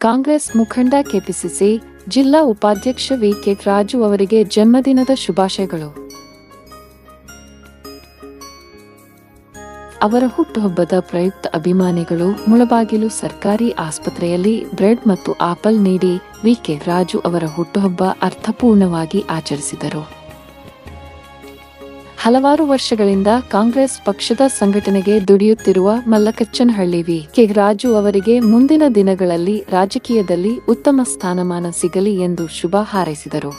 ಕಾಂಗ್ರೆಸ್ ಮುಖಂಡ ಕೆಪಿಸಿಸಿ ಜಿಲ್ಲಾ ಉಪಾಧ್ಯಕ್ಷ ವಿ ಕೆ ರಾಜು ಅವರಿಗೆ ಜನ್ಮದಿನದ ಶುಭಾಶಯಗಳು. ಅವರ ಹುಟ್ಟುಹಬ್ಬದ ಪ್ರಯುಕ್ತ ಅಭಿಮಾನಿಗಳು ಮುಳಬಾಗಿಲು ಸರ್ಕಾರಿ ಆಸ್ಪತ್ರೆಯಲ್ಲಿ ಬ್ರೆಡ್ ಮತ್ತು ಆಪಲ್ ನೀಡಿ ವಿಕೆ ರಾಜು ಅವರ ಹುಟ್ಟುಹಬ್ಬ ಅರ್ಥಪೂರ್ಣವಾಗಿ ಆಚರಿಸಿದರು. ಹಲವಾರು ವರ್ಷಗಳಿಂದ ಕಾಂಗ್ರೆಸ್ ಪಕ್ಷದ ಸಂಘಟನೆಗೆ ದುಡಿಯುತ್ತಿರುವ ಮಲ್ಲಕಚ್ಚನಹಳ್ಳಿ ವಿ. ಕೆ. ರಾಜು ಅವರಿಗೆ ಮುಂದಿನ ದಿನಗಳಲ್ಲಿ ರಾಜಕೀಯದಲ್ಲಿ ಉತ್ತಮ ಸ್ಥಾನಮಾನ ಸಿಗಲಿ ಎಂದು ಶುಭ ಹಾರೈಸಿದರು.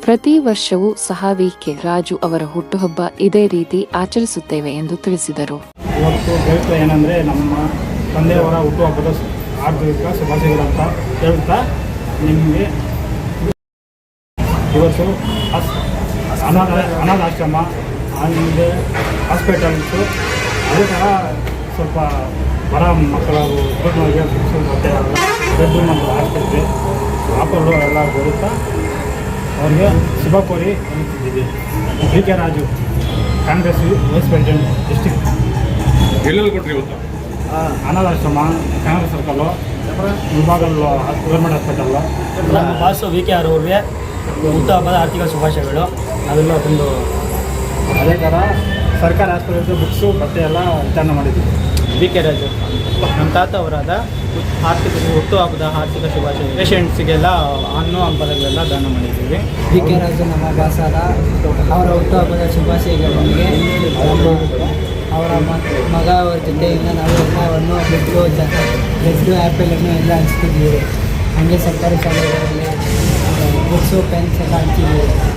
ಪ್ರತಿ ವರ್ಷವೂ ಸಹ ವಿ. ಕೆ. ರಾಜು ಅವರ ಹುಟ್ಟುಹಬ್ಬ ಇದೇ ರೀತಿ ಆಚರಿಸುತ್ತೇವೆ ಎಂದು ತಿಳಿಸಿದರು. ಏನಂದರೆ ನಮ್ಮ ತಂದೆಯವರ ಹುಟ್ಟುಹಬ್ಬದ ಆರ್ಥಿಕ ಶುಭಾಶಯಗಳು ಅಂತ ಹೇಳ್ತಾ ನಿಮಗೆ? ಇವತ್ತು ಅನಾಥ ಅನಾಥಾಶ್ರಮ, ಆಮೇಲೆ ಹಾಸ್ಪಿಟಲ್ಸು ಅದೇ ಥರ ಸ್ವಲ್ಪ ಬರ ಮಕ್ಕಳು ಹುಡುಗರಿಗೆ ಮತ್ತೆ ಬೆಡ್ರೂಮ್ ಅಂತ ಆಸ್ಪತ್ರೆ ಆಪಲ್ಲು ಎಲ್ಲ ಬರುತ್ತಾ? ಅವ್ರಿಗೆ ಶುಭ ಕೋರಿ ಹೇಳ್ತಿದ್ದೀವಿ D K Raju, Congress vice president district ಎಲ್ಲೆಲ್ಲಿ ಕೊಟ್ರಿ ಇವತ್ತು? ಅನಾಥಾಶ್ರಮ ಕನ್ನಡ ಸರ್ಕಲ್ಲು ವಿಭಾಗಲ್ ಗೌರ್ಮೆಂಟ್ ಹಾಸ್ಪಿಟಲ್ಲು ನಮ್ಮ ಬಾಸು ವಿ ಕೆ ಆರ್ ಅವ್ರಿಗೆ ಹಬ್ಬದ ಆರ್ಥಿಕ ಶುಭಾಶಯಗಳು. ಅದೆಲ್ಲ ಒಂದು ಅದೇ ಥರ ಸರ್ಕಾರಿ ಆಸ್ಪತ್ರೆ ಬುಕ್ಸು ಮತ್ತೆ ಎಲ್ಲ ವಿತರಣೆ ಮಾಡಿದ್ದೀವಿ ವಿ ಕೆ ರಾಜು ನಮ್ಮ ತಾತ ಅವರಾದ ಆರ್ಥಿಕ ಹುಟ್ಟುಹಬ್ಬದ ಆರ್ಥಿಕ ಶುಭಾಶಯ ಪೇಷಂಟ್ಸಿಗೆಲ್ಲ ಹಣ್ಣು ಹಂಪಲಗಳೆಲ್ಲ ದಾನ ಮಾಡಿದ್ದೀವಿ. ವಿ ಕೆ ರಾಜು ನಮ್ಮ ಬಾಸಾದ ಅವರ ಹುಟ್ಟುಹಬ್ಬದ ಶುಭಾಶಯಗಳೊಂದಿಗೆ ನಮ್ಮ ಅವರ ಮಗ ಅವರ ಜೊತೆಯಿಂದ ನಾವು ಎಲ್ಲವನ್ನು ಬಿಟ್ಟು ಬ್ರೆಡ್ಡು ಆ್ಯಪಲನ್ನು ಎಲ್ಲ ಹಂಚ್ತಿದ್ದೀವಿ ಹಾಗೆ ಸರ್ಕಾರಿ ಶಾಲೆಗಳಲ್ಲಿ ಬುಕ್ಸು ಪೆನ್ಸ್ ಎಲ್ಲ ಹಂಚಿದ್ದೀವಿ